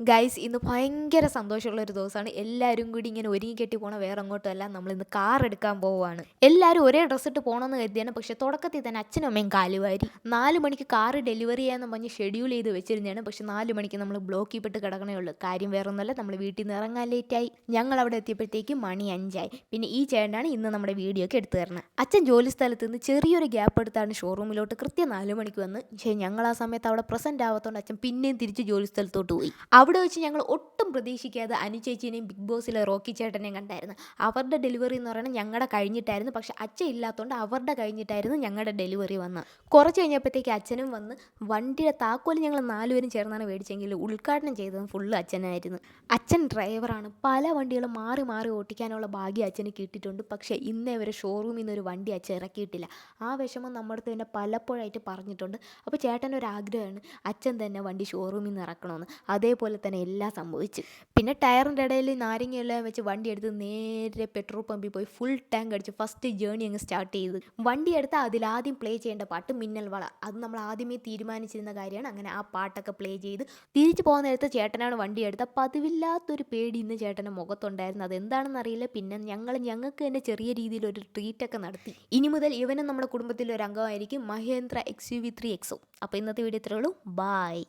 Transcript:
Guys ഇന്ന് ഭയങ്കര സന്തോഷമുള്ള ഒരു ദിവസമാണ്. എല്ലാവരും കൂടി ഇങ്ങനെ ഒരുങ്ങി കെട്ടി പോണ വേറെ അങ്ങോട്ടല്ല നമ്മൾ ഇന്ന് കാർ എടുക്കാൻ പോവുകയാണ്. എല്ലാവരും ഒരേ ഡ്രസ്സ് ഇട്ട് പോകണമെന്ന് കരുതിയാണ്. പക്ഷെ തുടക്കത്തിൽ തന്നെ അച്ഛനും അമ്മയും കാലുവാരി നാല് മണിക്ക് കാർ ഡെലിവറി ചെയ്യാന്ന് പറഞ്ഞ് ഷെഡ്യൂൾ ചെയ്ത് വെച്ചിരുന്നതാണ്. പക്ഷെ നാല് മണിക്ക് നമ്മൾ ബ്ലോക്കിൽ പെട്ട് കിടക്കണേ ഉള്ളൂ. കാര്യം വേറെ ഒന്നുമല്ല നമ്മൾ വീട്ടിൽ നിന്ന് ഇറങ്ങാൻ ലേറ്റായി ഞങ്ങൾ അവിടെ എത്തിയപ്പോഴത്തേക്ക് മണി അഞ്ചായി. പിന്നെ ഈ ചേട്ടനാണ് ഇന്ന് നമ്മുടെ വീഡിയോ ഒക്കെ എടുത്തു തരുന്നത്. അച്ഛൻ ജോലി സ്ഥലത്ത് നിന്ന് ചെറിയൊരു ഗ്യാപ്പ് എടുത്താണ് ഷോറൂമിലോട്ട് കൃത്യം നാല് മണിക്ക് വന്ന്. പക്ഷേ ഞങ്ങൾ ആ സമയത്ത് അവിടെ പ്രസന്റ് ആവാത്തതുകൊണ്ട് അച്ഛൻ പിന്നെയും തിരിച്ച് ജോലി സ്ഥലത്തോട്ട് പോയി. അവിടെ വെച്ച് ഞങ്ങൾ ഒട്ടും പ്രതീക്ഷിക്കാതെ അനു ബിഗ് ബോസിലെ റോക്കി ചേട്ടനെയും കണ്ടായിരുന്നു. അവരുടെ ഡെലിവറി എന്ന് പറയുന്നത് ഞങ്ങളുടെ കഴിഞ്ഞിട്ടായിരുന്നു. പക്ഷെ അച്ഛൻ ഇല്ലാത്തതുകൊണ്ട് അവരുടെ കഴിഞ്ഞിട്ടായിരുന്നു ഞങ്ങളുടെ ഡെലിവറി വന്നത്. കുറച്ച് കഴിഞ്ഞപ്പോഴത്തേക്ക് അച്ഛനും വന്ന് വണ്ടിയുടെ താക്കോലും ഞങ്ങൾ നാലുപേരും ചേർന്നാണ് മേടിച്ചെങ്കിൽ ഉദ്ഘാടനം ചെയ്തത് ഫുള്ള് അച്ഛനായിരുന്നു. അച്ഛൻ ഡ്രൈവറാണ് പല വണ്ടികളും മാറി മാറി ഓട്ടിക്കാനുള്ള ഭാഗ്യം അച്ഛന് കിട്ടിയിട്ടുണ്ട്. പക്ഷേ ഇന്നേ വരെ ഷോറൂമിൽ നിന്ന് ഒരു വണ്ടി അച്ഛൻ ഇറക്കിയിട്ടില്ല. ആ വിഷമം നമ്മുടെ അടുത്ത് തന്നെ പലപ്പോഴായിട്ട് പറഞ്ഞിട്ടുണ്ട്. അപ്പോൾ ചേട്ടനൊരു ആഗ്രഹമാണ് അച്ഛൻ തന്നെ വണ്ടി ഷോറൂമിൽ നിന്ന് ഇറക്കണമെന്ന്. അതേപോലെ തന്നെ എല്ലാം സംഭവിച്ചു. പിന്നെ ടയറിന്റെ ഇടയിൽ നാരങ്ങയെല്ലാം വെച്ച് വണ്ടി എടുത്ത് നേരെ പെട്രോൾ പമ്പിൽ പോയി ഫുൾ ടാങ്ക് അടിച്ച് ഫസ്റ്റ് ജേണി അങ്ങ് സ്റ്റാർട്ട് ചെയ്ത്. വണ്ടി എടുത്ത് അതിലാദ്യം പ്ലേ ചെയ്യേണ്ട പാട്ട് മിന്നൽ വള. അത് നമ്മൾ ആദ്യമേ തീരുമാനിച്ചിരുന്ന കാര്യമാണ്. അങ്ങനെ ആ പാട്ടൊക്കെ പ്ലേ ചെയ്ത് തിരിച്ചു പോകുന്ന നേരത്ത് ചേട്ടനാണ് വണ്ടി എടുത്ത പതിവില്ലാത്തൊരു പേടി ഇന്ന് ചേട്ടന്റെ മുഖത്തുണ്ടായിരുന്നു. അതെന്താണെന്ന് അറിയില്ല. പിന്നെ ഞങ്ങൾ ഞങ്ങൾക്ക് തന്നെ ചെറിയ രീതിയിൽ ഒരു ട്രീറ്റൊക്കെ നടത്തി. ഇനി മുതൽ ഇവനും നമ്മുടെ കുടുംബത്തിലെ ഒരു അംഗമായിരിക്കും Mahindra X U V three XO അപ്പോൾ ഇന്നത്തെ വീഡിയോ ഇത്രയേ ഉള്ളൂ. ബായ്